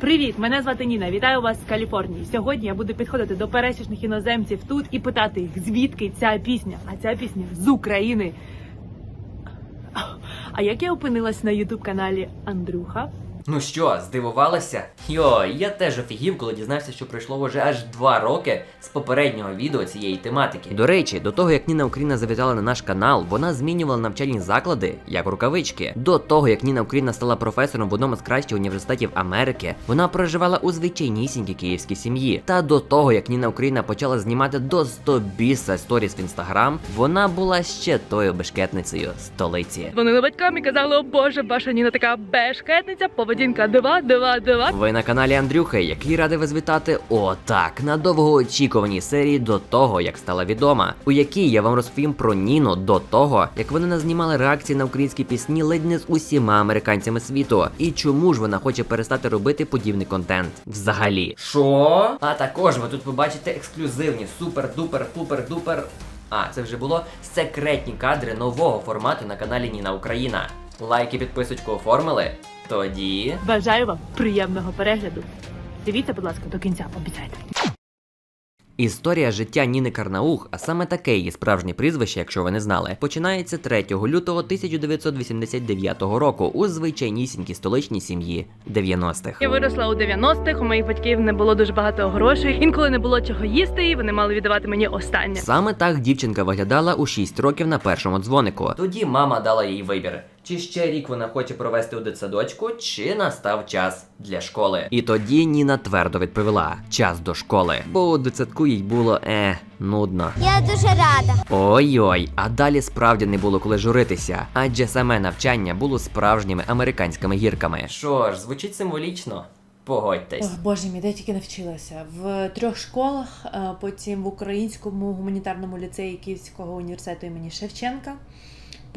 Привіт, мене звати Ніна. Вітаю вас з Каліфорнії. Сьогодні я буду підходити до пересічних іноземців тут і питати їх, звідки ця пісня. А ця пісня з України. А як я опинилась на ютуб каналі Андрюха? Ну що, здивувалися? Йо, я теж офігів, коли дізнався, що пройшло вже аж два роки з попереднього відео цієї тематики. До речі, до того як Ніна Україна завітала на наш канал, вона змінювала навчальні заклади як рукавички. До того як Ніна Україна стала професором в одному з кращих університетів Америки, вона проживала у звичайнісінькій київській сім'ї. Та до того як Ніна Україна почала знімати до 100 біса сторіс в інстаграм, вона була ще тою бешкетницею столиці. Дзвонили батькам і казали, о боже, ваша Ніна така бешкетниця, поведінка дива, дива, дива. Ви на каналі Андрюхи, який радий вас вітати отак на довгоочікуваній серії до того, як стала відома, у якій я вам розповім про Ніну до того, як вони назнімали реакції на українські пісні ледь не з усіма американцями світу, і чому ж вона хоче перестати робити подібний контент взагалі. Що? А також ви тут побачите ексклюзивні супер-дупер, пупер-дупер. А, це вже було секретні кадри нового формату на каналі Ніна Україна. Лайки, підписочку оформили? Тоді. Бажаю вам приємного перегляду. Дивіться, будь ласка, до кінця, обіцяйте. Історія життя Ніни Карнаух, а саме таке її справжнє прізвище, якщо ви не знали, починається 3 лютого 1989 року у звичайнісінькій столичній сім'ї 90-х. Я виросла у 90-х, у моїх батьків не було дуже багато грошей. Інколи не було чого їсти, і вони мали віддавати мені останнє. Саме так дівчинка виглядала у 6 років на першому дзвонику. Тоді мама дала їй вибір. Чи ще рік вона хоче провести у дитсадочку, чи настав час для школи. І тоді Ніна твердо відповіла: час до школи. Бо у дитсадку їй було е нудно. Я дуже рада. Ой-ой, а далі справді не було коли журитися, адже саме навчання було справжніми американськими гірками. Що ж, звучить символічно. Погодьтесь. Ох, Боже мій, де я тільки навчилася. В трьох школах, е, потім в українському гуманітарному ліцеї Київського університету імені Шевченка.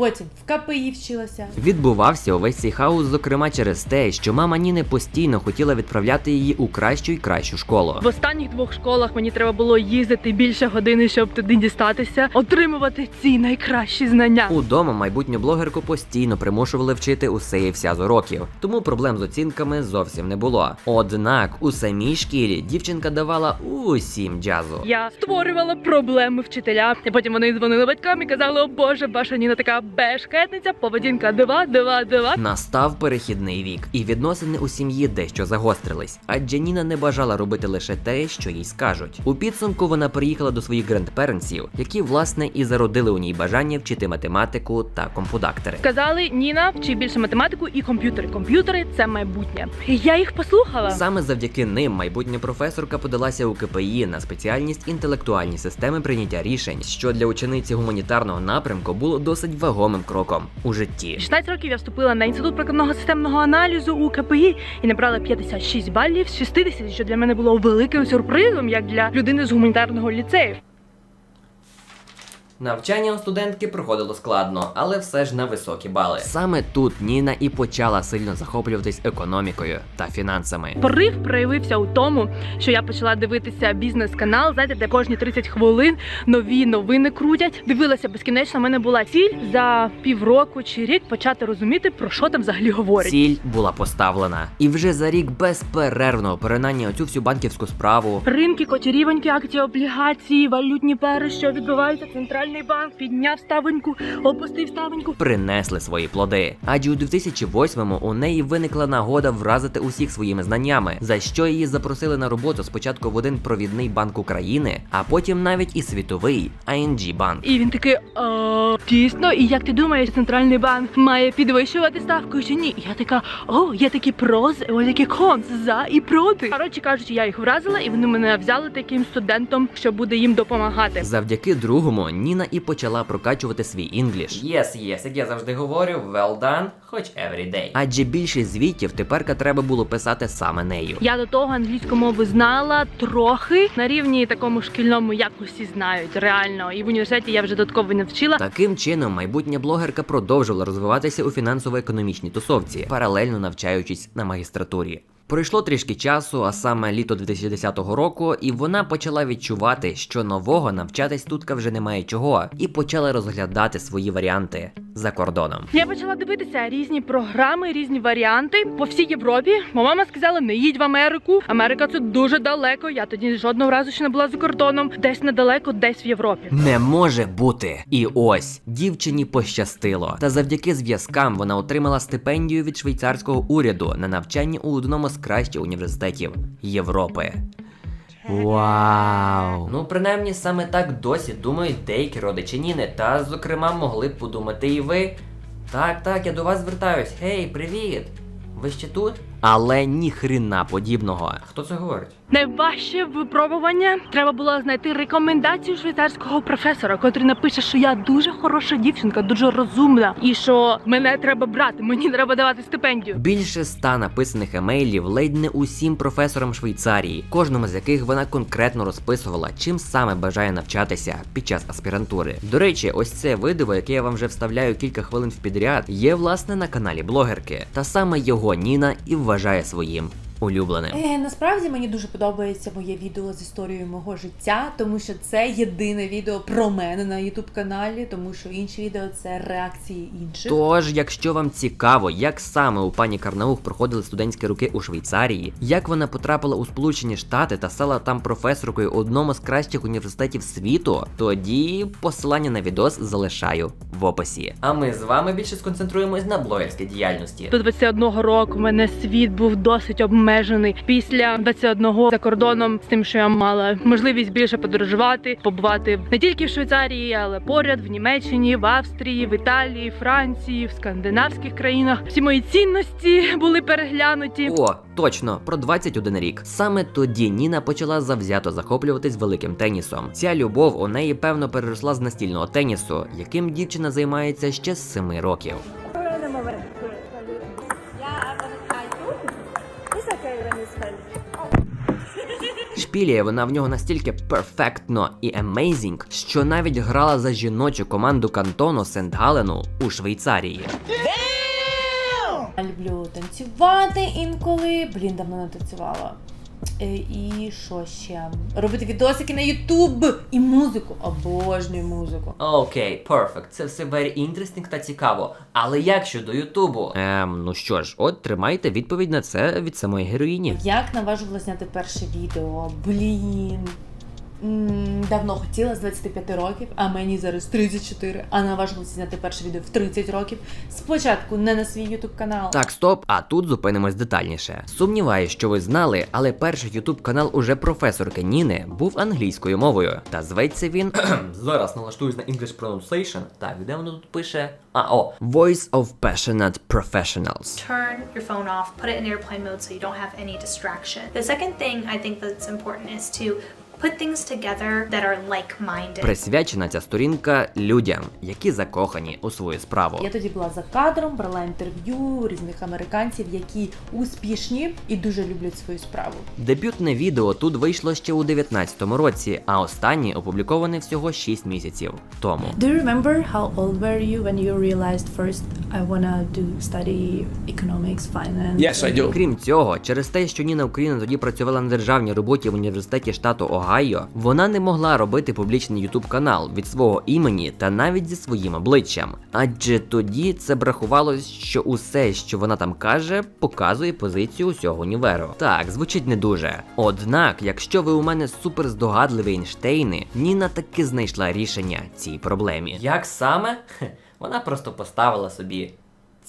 Потім в КПІ вчилася. Відбувався увесь цей хаос, зокрема через те, що мама Ніни постійно хотіла відправляти її у кращу і кращу школу. В останніх двох школах мені треба було їздити більше години, щоб туди дістатися, отримувати ці найкращі знання. Удома майбутню блогерку постійно примушували вчити усе і вся з уроків, тому проблем з оцінками зовсім не було. Однак у самій шкілі дівчинка давала усім джазу. Я створювала проблеми вчителям. І потім вони дзвонили батькам і казали: О Боже, ваша Ніна така бешкетниця, поведінка дива, дива, дива. Настав перехідний вік, і відносини у сім'ї дещо загострились, адже Ніна не бажала робити лише те, що їй скажуть. У підсумку вона приїхала до своїх грандперенсів, які власне і зародили у ній бажання вчити математику та компудактори. Сказали, Ніна, вчи більше математику і комп'ютери. Комп'ютери це майбутнє. Я їх послухала. Саме завдяки ним майбутня професорка подалася у КПІ на спеціальність інтелектуальні системи прийняття рішень, що для учениці гуманітарного напрямку було досить вагомим кроком у житті. 16 років я вступила на інститут прикладного системного аналізу у КПІ і набрала 56 балів з 60, що для мене було великим сюрпризом, як для людини з гуманітарного ліцею. Навчання у студентки проходило складно, але все ж на високі бали. Саме тут Ніна і почала сильно захоплюватись економікою та фінансами. Порив проявився у тому, що я почала дивитися бізнес-канал, знаєте, де кожні 30 хвилин нові новини крутять. Дивилася безкінечно. У мене була ціль за півроку чи рік почати розуміти, про що там взагалі говорять. Ціль була поставлена, і вже за рік безперервного перинання оцю всю банківську справу. Ринки, котірівоньки, акції, облігації, валютні пари, що відбувається. Центральний банк підняв ставеньку, опустив ставеньку. Принесли свої плоди. Адже у 2008-му у неї виникла нагода вразити усіх своїми знаннями, за що її запросили на роботу спочатку в один провідний банк України, а потім навіть і світовий ING банк. І він такий, «А, дійсно, і як ти думаєш, центральний банк має підвищувати ставку чи ні? Я така, о, є такі проз, ось такі конс за і проти. Коротше кажучи, я їх вразила, і вони мене взяли таким студентом, що буде їм допомагати. Завдяки другому Ніна і почала прокачувати свій інгліш. Yes, yes, як я завжди говорю, well done, хоч every day. Адже більшість звітів теперка треба було писати саме нею. Я до того англійську мову знала трохи на рівні такому шкільному якості знають реально. І в університеті я вже додатково не вчила. Таким чином, майбутня блогерка продовжувала розвиватися у фінансово-економічній тусовці, паралельно навчаючись на магістратурі. Пройшло трішки часу, а саме літо 2010 року, і вона почала відчувати, що нового навчатись тут вже немає чого, і почала розглядати свої варіанти за кордоном. Я почала дивитися різні програми, різні варіанти по всій Європі. Бо мама сказала, не їдь в Америку. Америка це дуже далеко. Я тоді жодного разу ще не була за кордоном. Десь недалеко, десь в Європі. Не може бути. І ось дівчині пощастило. Та завдяки зв'язкам вона отримала стипендію від швейцарського уряду на навчання у одному з кращих університетів Європи. Вау! Ну, принаймні, саме так досі думають деякі родичі Ніни, та, зокрема, могли б подумати і ви. Так, так, я до вас звертаюсь. Гей, привіт! Ви ще тут? Але ні хрена подібного. Хто це говорить? Найважче випробування треба було знайти рекомендацію швейцарського професора, котрий напише, що я дуже хороша дівчинка, дуже розумна, і що мене треба брати, мені треба давати стипендію. Більше ста написаних емейлів ледь не усім професорам Швейцарії, кожному з яких вона конкретно розписувала, чим саме бажає навчатися під час аспірантури. До речі, ось це видео, яке я вам вже вставляю кілька хвилин в підряд, є власне на каналі блогерки. Та саме його Ніна і вважає своїм улюбленим. Е, насправді мені дуже подобається моє відео з історією мого життя, тому що це єдине відео про мене на Ютуб каналі, тому що інші відео це реакції інших. Тож, якщо вам цікаво, як саме у пані Карнаух проходили студентські роки у Швейцарії, як вона потрапила у Сполучені Штати та стала там професоркою одному з кращих університетів світу, тоді посилання на відос залишаю в описі. А ми з вами більше сконцентруємось на блогерській діяльності. До 21 року в мене світ був досить обмежений. Після 21 за кордоном з тим, що я мала можливість більше подорожувати, побувати не тільки в Швейцарії, але поряд в Німеччині, в Австрії, в Італії, Франції, в скандинавських країнах. Всі мої цінності були переглянуті. О, точно, про 21 рік. Саме тоді Ніна почала завзято захоплюватись великим тенісом. Ця любов у неї певно переросла з настільного тенісу, яким дівчина займається ще з 7 років. Шпіліє вона в нього настільки перфектно і amazing, що навіть грала за жіночу команду кантону Сент-Галену у Швейцарії. Я люблю танцювати інколи. Блін, давно не танцювала. Е, І що ще? Робити відосики на Ютуб і музику. Обожнюю музику. Окей, перфект. Це все very interesting та цікаво. Але як щодо Ютубу? Ем, ну що ж, от тримайте відповідь на це від самої героїні. Як наважу зняти перше відео? Блін. Давно хотіла з 25 років, а мені зараз 34, а наважилася зняти перше відео в 30 років. Спочатку не на свій ютуб канал. Так, стоп, а тут зупинимось детальніше. Сумніваюсь, що ви знали, але перший ютуб канал уже професорки Ніни був англійською мовою. Та зветься він. Зараз налаштуюсь на English pronunciation. Так, де воно тут пише? А, о, Voice of Passionate Professionals. turn your phone off, put it in airplane mode so you don't have any distraction. The second thing I think that's important is to put things together that are like-minded. Присвячена ця сторінка людям, які закохані у свою справу. Я тоді була за кадром, брала інтерв'ю різних американців, які успішні і дуже люблять свою справу. Дебютне відео тут вийшло ще у 19-му році, а останнє опубліковане всього 6 місяців тому. Do you remember how old were you when you realized first I wanna do study economics, finance? Yes, I do. Крім цього, через те, що Ніна Україна тоді працювала на державній роботі в університеті штату Огайо, вона не могла робити публічний ютуб канал від свого імені та навіть зі своїм обличчям. Адже тоді це б рахувалось, що усе, що вона там каже, показує позицію усього універу. Так, звучить не дуже. Однак, якщо ви у мене супер здогадливі Ейнштейни, Ніна таки знайшла рішення цій проблемі. Як саме? Вона просто поставила собі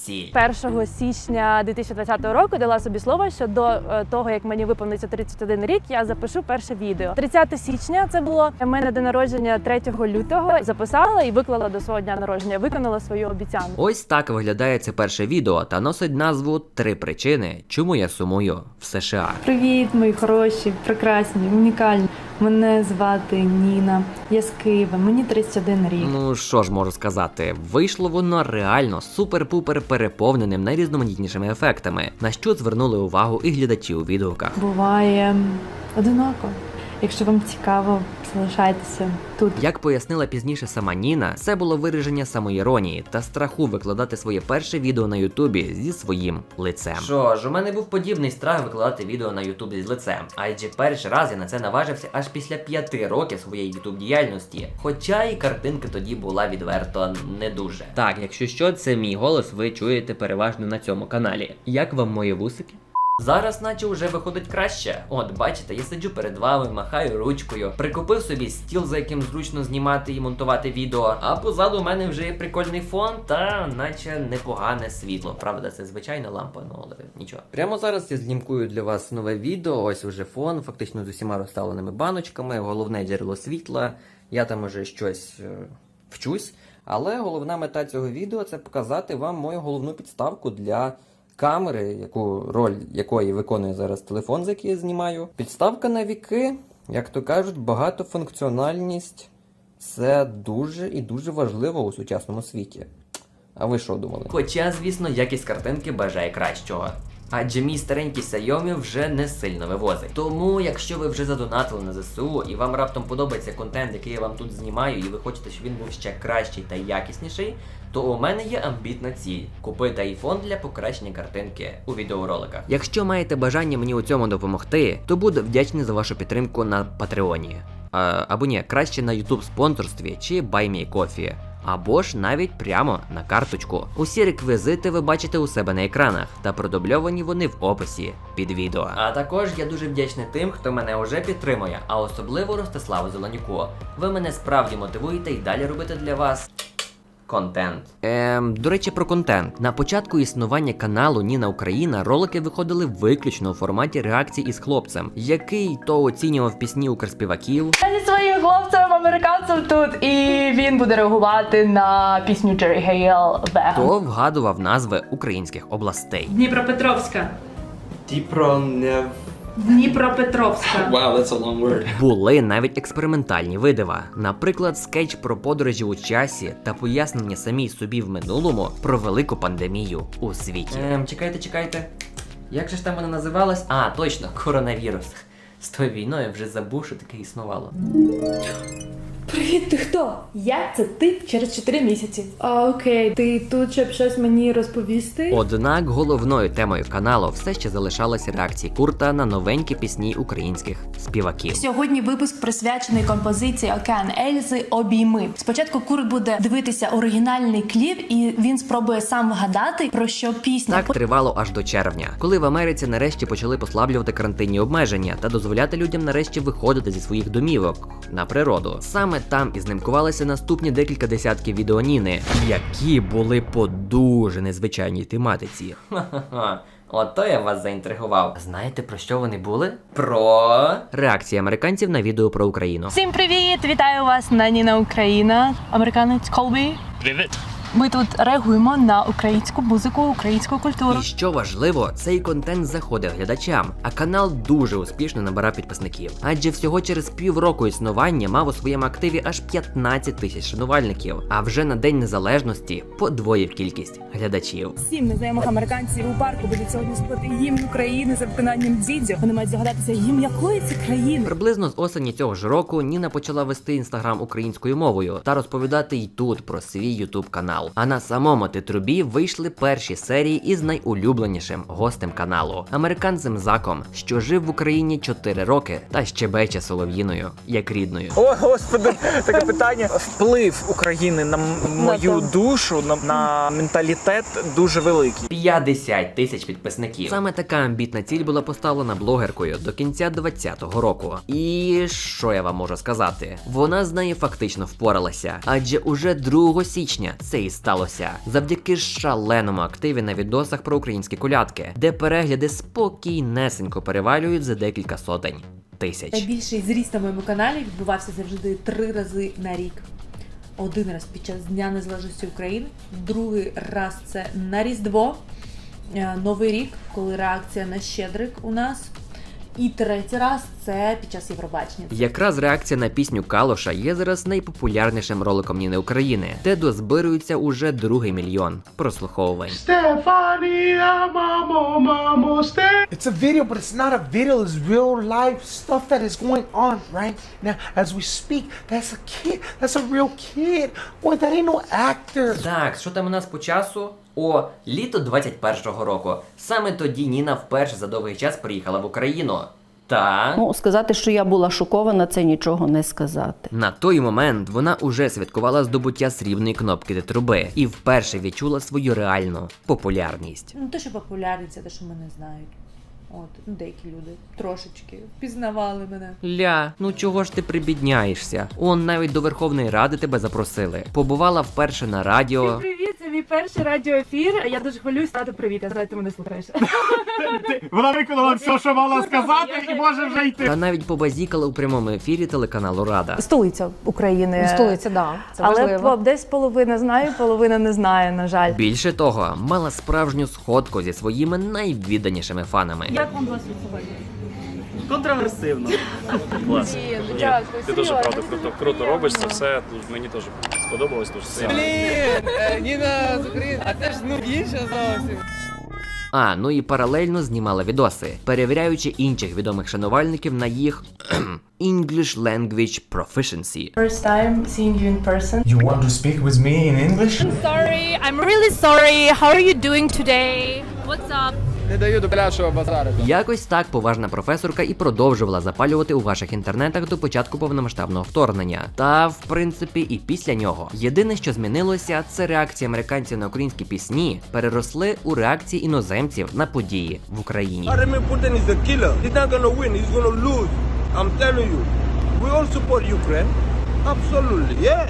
ціль. 1 січня 2020 року дала собі слово, що до е, того як мені виповниться 31 рік, я запишу перше відео. 30 січня це було у мене день народження 3 лютого. Записала і виклала до свого дня народження. Виконала свою обіцянку. Ось так виглядає це перше відео та носить назву Три причини, чому я сумую в США. Привіт, мої хороші, прекрасні, унікальні. Мене звати Ніна. Я з Києва, мені 31 рік. Ну що ж можу сказати, вийшло воно реально супер-пупер переповненим найрізноманітнішими ефектами, на що звернули увагу і глядачі у відгуках. Буває одиноко. Якщо вам цікаво, залишайтеся тут. Як пояснила пізніше сама Ніна, це було вираження самоіронії та страху викладати своє перше відео на Ютубі зі своїм лицем. Що ж, у мене був подібний страх викладати відео на Ютубі з лицем, адже перший раз я на це наважився аж після п'яти років своєї ютуб діяльності. Хоча і картинка тоді була відверто не дуже. Так, якщо що, це мій голос, ви чуєте переважно на цьому каналі. Як вам мої вусики? Зараз, наче вже виходить краще. От, бачите, я сиджу перед вами, махаю ручкою, прикупив собі стіл, за яким зручно знімати і монтувати відео. А позаду у мене вже є прикольний фон та наче непогане світло. Правда, це звичайна лампа, ну але нічого. Прямо зараз я знімкую для вас нове відео. Ось уже фон, фактично з усіма розставленими баночками, головне джерело світла. Я там уже щось е, вчусь. Але головна мета цього відео це показати вам мою головну підставку для камери, яку роль якої виконує зараз телефон, за який я знімаю. Підставка на віки, як то кажуть, багатофункціональність це дуже і дуже важливо у сучасному світі. А ви що думали? Хоча, звісно, якість картинки бажає кращого. Адже мій старенький Xiaomi вже не сильно вивозить. Тому, якщо ви вже задонатили на ЗСУ і вам раптом подобається контент, який я вам тут знімаю, і ви хочете, щоб він був ще кращий та якісніший, то у мене є амбітна ціль купити айфон для покращення картинки у відеороликах. Якщо маєте бажання мені у цьому допомогти, то буду вдячний за вашу підтримку на Патреоні. А, або ні, краще на YouTube спонсорстві чи BuyMeCoffee. Або ж навіть прямо на карточку. Усі реквізити ви бачите у себе на екранах, та продубльовані вони в описі під відео. А також я дуже вдячний тим, хто мене уже підтримує, а особливо Ростиславу Зеленюку. Ви мене справді мотивуєте і далі робити для вас. Контент. Ем, до речі, про контент. На початку існування каналу Ніна Україна ролики виходили виключно у форматі реакцій із хлопцем, який то оцінював пісні укрспіваків, Я зі своїм хлопцем американцем тут, і він буде реагувати на пісню Джері Гейл Веган. то вгадував назви українських областей. Дніпропетровська. Дніпро не. Дніпропетровська. Wow, that's a long word. Були навіть експериментальні видива, наприклад, скетч про подорожі у часі та пояснення самій собі в минулому про велику пандемію у світі. Ем, чекайте, чекайте. Як же ж там вона називалась? А, точно, коронавірус. З тою війною вже забув, що таке існувало. Привіт, ти хто? Я це ти через 4 місяці. А, окей, ти тут, щоб щось мені розповісти? Однак головною темою каналу все ще залишалися реакції Курта на новенькі пісні українських співаків. Сьогодні випуск присвячений композиції Океан Ельзи Обійми. Спочатку Курт буде дивитися оригінальний кліп, і він спробує сам вгадати про що пісня. Так тривало аж до червня, коли в Америці нарешті почали послаблювати карантинні обмеження та дозволяти людям нарешті виходити зі своїх домівок на природу. Саме там і знимкувалися наступні декілька десятків відео Ніни, які були по дуже незвичайній тематиці. Ха-ха-ха. Ото я вас заінтригував. Знаєте про що вони були? Про реакції американців на відео про Україну. Всім привіт! Вітаю вас на Ніна Україна. Американець Колбі. Привіт. Ми тут реагуємо на українську музику, українську культуру. І що важливо, цей контент заходить глядачам, а канал дуже успішно набирав підписників. Адже всього через півроку існування мав у своєму активі аж 15 тисяч шанувальників. А вже на День Незалежності подвоїв кількість глядачів. Сім незнайомих американців у парку будуть сьогодні слухати гімн України за виконанням дідзю. Вони мають загадатися гімн якої це країни. Приблизно з осені цього ж року Ніна почала вести інстаграм українською мовою та розповідати й тут про свій ютуб канал. А на самому титрубі вийшли перші серії із найулюбленішим гостем каналу американцем Заком, що жив в Україні 4 роки та щебече солов'їною як рідною. О, господи, таке питання. Вплив України на мою душу, на, на менталітет дуже великий. 50 тисяч підписників. Саме така амбітна ціль була поставлена блогеркою до кінця 2020 року. І що я вам можу сказати? Вона з нею фактично впоралася, адже уже 2 січня це і сталося завдяки шаленому активі на відосах про українські колядки, де перегляди спокійнесенько перевалюють за декілька сотень тисяч. Найбільший зріст на моєму каналі відбувався завжди три рази на рік. Один раз під час Дня Незалежності України, другий раз це на Різдво, е, Новий рік, коли реакція на Щедрик у нас. І третій раз це під час Євробачення. Якраз реакція на пісню Калоша є зараз найпопулярнішим роликом Ніни України, де дозбирується уже другий мільйон прослуховувань. It's a video, but it's not a video. It's real life stuff that is going on right now as we speak. That's a kid. That's a real kid. Boy, that ain't no actor. Так, що там у нас по часу? О, літо 21-го року. Саме тоді Ніна вперше за довгий час приїхала в Україну. Та Ну, сказати, що я була шокована, це нічого не сказати. на той момент вона уже святкувала здобуття срібної кнопки до труби і вперше відчула свою реальну популярність. Ну, те, що популярність, це те, що мене знають. От, ну, деякі люди трошечки впізнавали мене. Ля, ну чого ж ти прибідняєшся? Он навіть до Верховної Ради тебе запросили. Побувала вперше на радіо. Привіт, це мій перший радіоефір. Я дуже хвилююсь. Тато, привіт, я знаю, ти мене слухаєш. Вона виконала все, що мала сказати, і може вже йти. Та навіть побазікала у прямому ефірі телеканалу Рада. Столиця України. Столиця, да. Це Але важливо. по- десь половина знає, половина не знає, на жаль. Більше того, мала справжню сходку зі своїми найвідданішими фанами. Як вам досвід сьогодні? Контроверсивно. Клас. Дякую. Ти дуже правда круто, круто робиш це все. Дуже- Мені теж сподобалось дуже сильно. А, це ж ну інша зовсім. А, ну і паралельно знімала відоси, перевіряючи інших відомих шанувальників на їх English Language Proficiency. First time seeing you in person. You want to speak with me in English? Sorry, I'm really sorry. How are you doing today? What's up? Якось так поважна професорка і продовжувала запалювати у ваших інтернетах до початку повномасштабного вторгнення. Та в принципі і після нього. Єдине, що змінилося, це реакції американців на українські пісні переросли у реакції іноземців на події в Україні. Lose. I'm telling you. We all support Ukraine. Absolutely, yeah.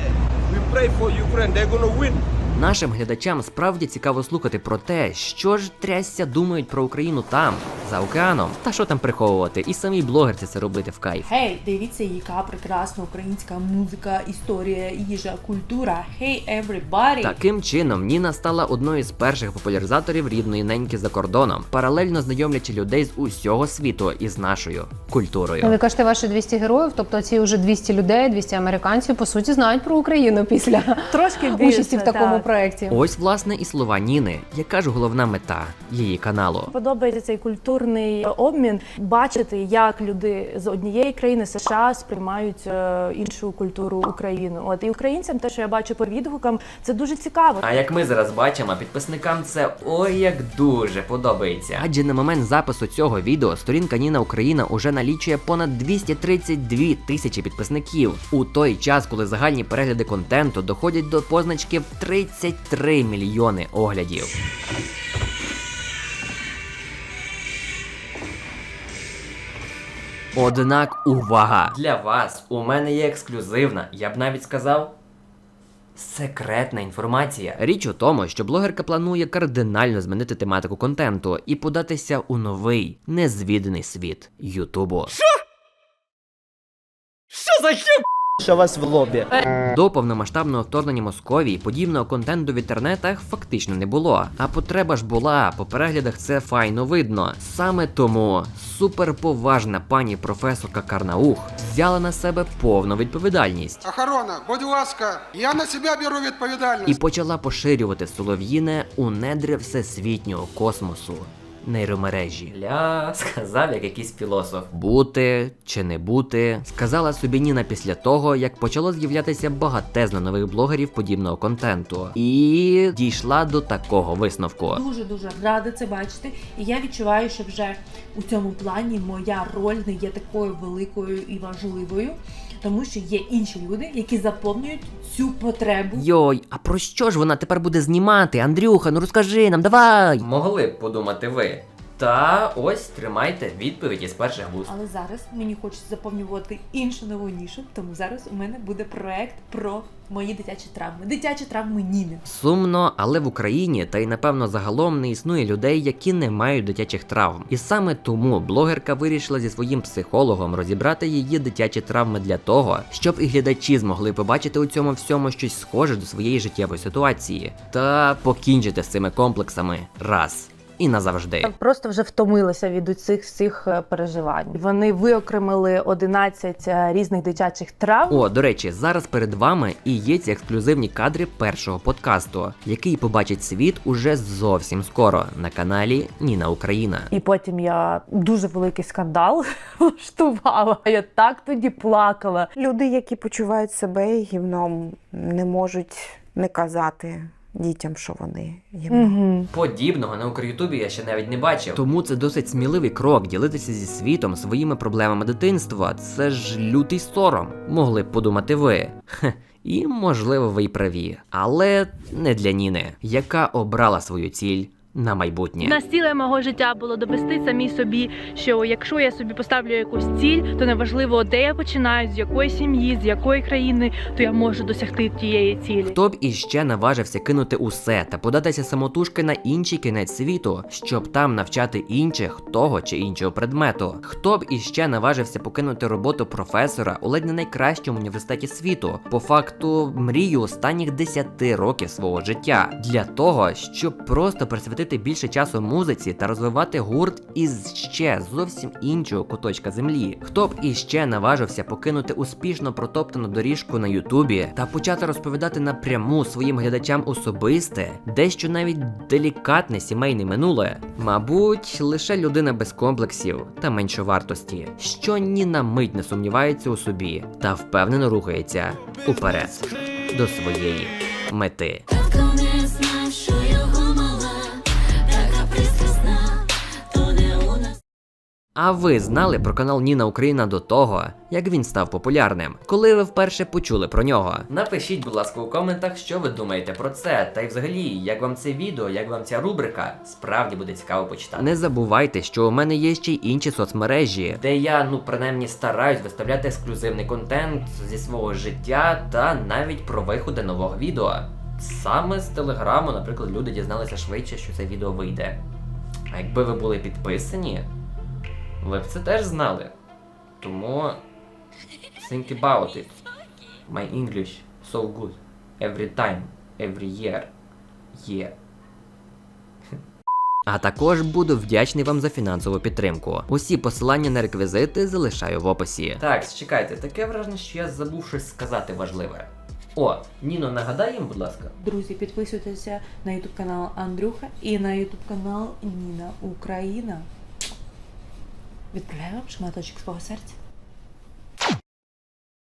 We pray for Ukraine. They're gonna win. Нашим глядачам справді цікаво слухати про те, що ж трясся думають про Україну там, за океаном. Та що там приховувати, і самі блогерці це робити в кайф. Гей, дивіться, яка прекрасна українська музика, історія, їжа, культура. Hey everybody! Таким чином, Ніна стала одною з перших популяризаторів рідної неньки за кордоном, паралельно знайомлячи людей з усього світу із нашою культурою. Ви кажете, ваші 200 героїв, тобто ці вже 200 людей, 200 американців, по суті, знають про Україну після Трошки більше, участі в такому так. Проєкті. Ось власне і слова Ніни, яка ж головна мета її каналу. Подобається цей культурний обмін, бачити, як люди з однієї країни США сприймають е, іншу культуру Україну. От і українцям, те, що я бачу по відгукам, це дуже цікаво. А як ми зараз бачимо, підписникам це ой як дуже подобається. Адже на момент запису цього відео сторінка Ніна Україна уже налічує понад 232 тисячі підписників. У той час, коли загальні перегляди контенту доходять до позначки в 33 мільйони оглядів. Однак увага! Для вас у мене є ексклюзивна, я б навіть сказав. Секретна інформація. Річ у тому, що блогерка планує кардинально змінити тематику контенту і податися у новий незвіданий світ Ютубу. Що вас в лобі? До повномасштабного вторгнення Московії подібного контенту в інтернетах фактично не було. А потреба ж була, по переглядах це файно видно. Саме тому суперповажна пані професорка Карнаух взяла на себе повну відповідальність. Охорона, будь ласка, я на себе беру відповідальність. і почала поширювати солов'їне у недри всесвітнього космосу. Нейромережі. Ля, сказав як якийсь філософ. Бути чи не бути, сказала собі Ніна після того, як почало з'являтися багатезно нових блогерів подібного контенту. І дійшла до такого висновку. Дуже дуже рада це бачити. І я відчуваю, що вже у цьому плані моя роль не є такою великою і важливою, тому що є інші люди, які заповнюють цю потребу. Йой, а про що ж вона тепер буде знімати? Андрюха, ну розкажи нам, давай! Могли б подумати ви. Та ось тримайте відповідь із перших вуст. Але зараз мені хочеться заповнювати іншу нову нішу, тому зараз у мене буде проект про мої дитячі травми. Дитячі травми Ніни. Сумно, але в Україні та й напевно загалом не існує людей, які не мають дитячих травм. І саме тому блогерка вирішила зі своїм психологом розібрати її дитячі травми для того, щоб і глядачі змогли побачити у цьому всьому щось схоже до своєї життєвої ситуації та покінчити з цими комплексами раз і назавжди. Просто вже втомилася від усіх всіх е, переживань. Вони виокремили 11 е, різних дитячих травм. О, до речі, зараз перед вами і є ці ексклюзивні кадри першого подкасту, який побачить світ уже зовсім скоро на каналі Ніна Україна. І потім я дуже великий скандал влаштувала. Я так тоді плакала. Люди, які почувають себе гівном, не можуть не казати дітям, що вони їм. Угу. Подібного на Укрютубі я ще навіть не бачив. Тому це досить сміливий крок ділитися зі світом своїми проблемами дитинства. Це ж лютий сором. Могли б подумати ви. Хе. І можливо ви й праві. Але не для Ніни, яка обрала свою ціль на майбутнє. Настіле мого життя було довести самій собі, що якщо я собі поставлю якусь ціль, то неважливо, де я починаю, з якої сім'ї, з якої країни, то я можу досягти тієї цілі. Хто б іще наважився кинути усе та податися самотужки на інший кінець світу, щоб там навчати інших того чи іншого предмету? Хто б іще наважився покинути роботу професора у ледь не найкращому університеті світу, по факту мрію останніх 10 років свого життя, для того, щоб просто присвятити більше часу музиці та розвивати гурт із ще зовсім іншого куточка землі? Хто б іще наважився покинути успішно протоптану доріжку на Ютубі та почати розповідати напряму своїм глядачам особисте, дещо навіть делікатне сімейне минуле? Мабуть, лише людина без комплексів та меншовартості, що ні на мить не сумнівається у собі та впевнено рухається уперед до своєї мети. А ви знали про канал Ніна Україна до того, як він став популярним? Коли ви вперше почули про нього? Напишіть, будь ласка, у коментах, що ви думаєте про це, та й взагалі, як вам це відео, як вам ця рубрика, справді буде цікаво почитати. Не забувайте, що у мене є ще й інші соцмережі, де я, ну принаймні, стараюсь виставляти ексклюзивний контент зі свого життя та навіть про виходи нового відео. Саме з телеграму, наприклад, люди дізналися швидше, що це відео вийде. А якби ви були підписані, ви б це теж знали. Тому think about it. My English so good. Every time, every year. Yeah. А також буду вдячний вам за фінансову підтримку. Усі посилання на реквізити залишаю в описі. Так, чекайте, таке враження, що я забув щось сказати важливе. О, Ніно, нагадай їм, будь ласка. Друзі, підписуйтеся на ютуб канал Андрюха і на ютуб канал Ніна Україна. Відправляю вам шматочок свого серця.